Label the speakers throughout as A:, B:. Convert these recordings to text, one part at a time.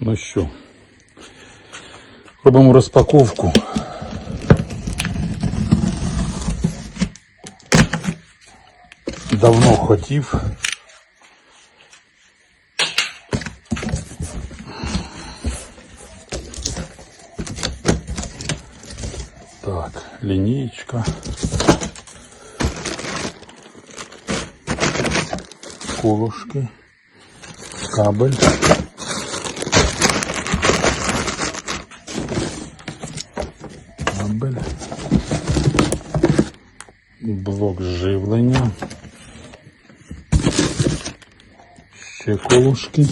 A: Ну що, робимо розпаковку. Давно хотів. Так, лінійка. Колушки. Кабель. Блок живлення. Ще колушки.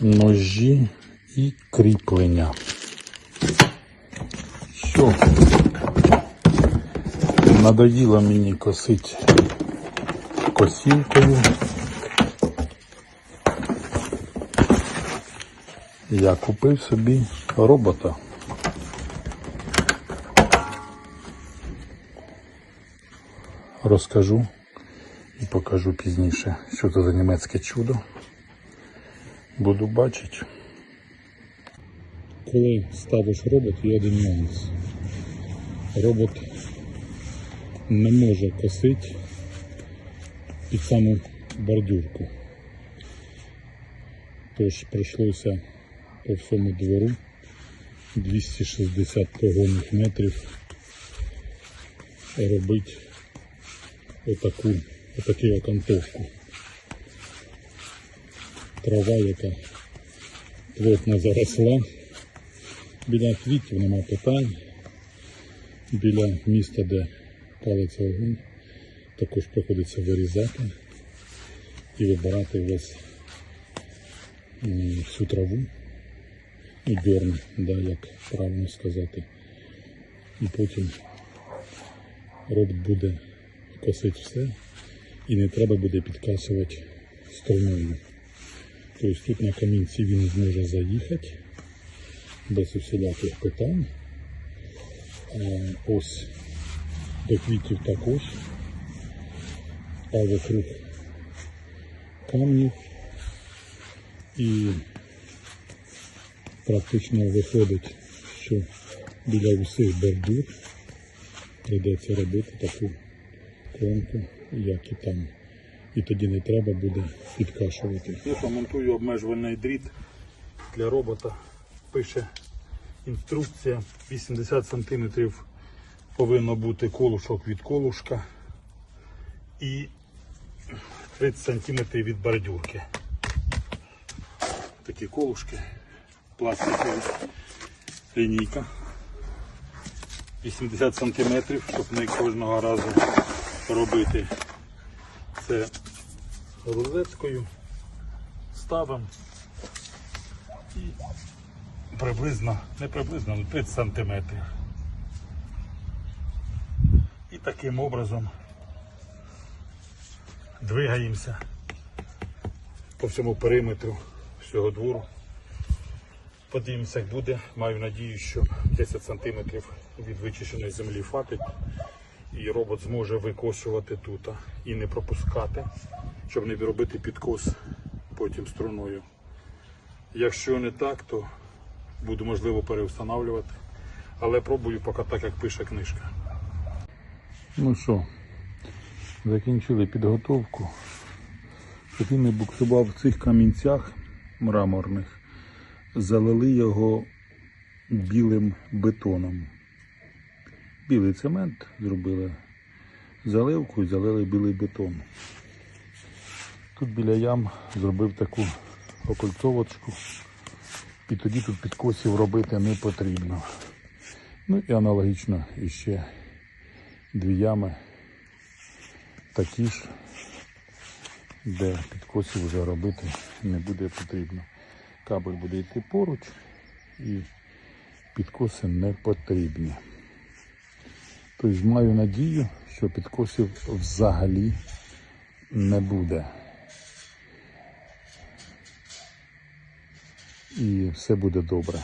A: Ножі і кріплення. Що? Надоїло мені косити косілкою. Я купив собі робота. Розкажу і покажу пізніше, що це за німецьке чудо. Буду бачити. Коли ставиш робот, є один нюанс. Робот не може косити під саму бордюрку. Тож прийшлося по всьому двору 260 погонних метрів робити отаку, отаку окантовку. Трава, яка плотно заросла. Біля квітів нема питань. Біля міста, де палиться огонь, також приходиться вирізати і вибирати весь всю траву і дерн, да, як правильно сказати. І потім робот буде косити все і не треба буде підкасувати струною. Тобто тут на камінці він зможе заїхати без усіляких питань. Е, Ось до квітів також, а вокруг камнів і практично виходить, що біля усіх бордюр прийдеться робити таку кромку, як і там. І тоді не треба буде підкашувати. Я помонтую обмежувальний дріт для робота. Пише інструкція 80 см повинно бути колушок від колушка і 30 см від бордюрки. Такі колушки, пластикові лінійка. 80 см, щоб не кожного разу робити це розеткою. Ставимо і приблизно, не приблизно, ну 30 сантиметрів. І таким образом двигаємося по всьому периметру всього двору. Подивимося, як буде. Маю надію, що 10 сантиметрів від вичищеної землі хватить. І робот зможе викошувати тут і не пропускати, щоб не робити підкос потім струною. Якщо не так, то буду можливо переустанавлювати. Але пробую поки так, як пише книжка. Ну що, закінчили підготовку. Щоб він не буксував в цих камінцях мраморних, залили його білим бетоном. Білий цемент зробили заливку і залили білий бетон. Тут біля ям зробив таку окольцовочку. І тоді тут підкосів робити не потрібно. Ну і аналогічно іще дві ями такі ж, де підкосів вже робити не буде потрібно. Кабель буде йти поруч і підкоси не потрібні. Тобто маю надію, що підкосів взагалі не буде. І все буде добре.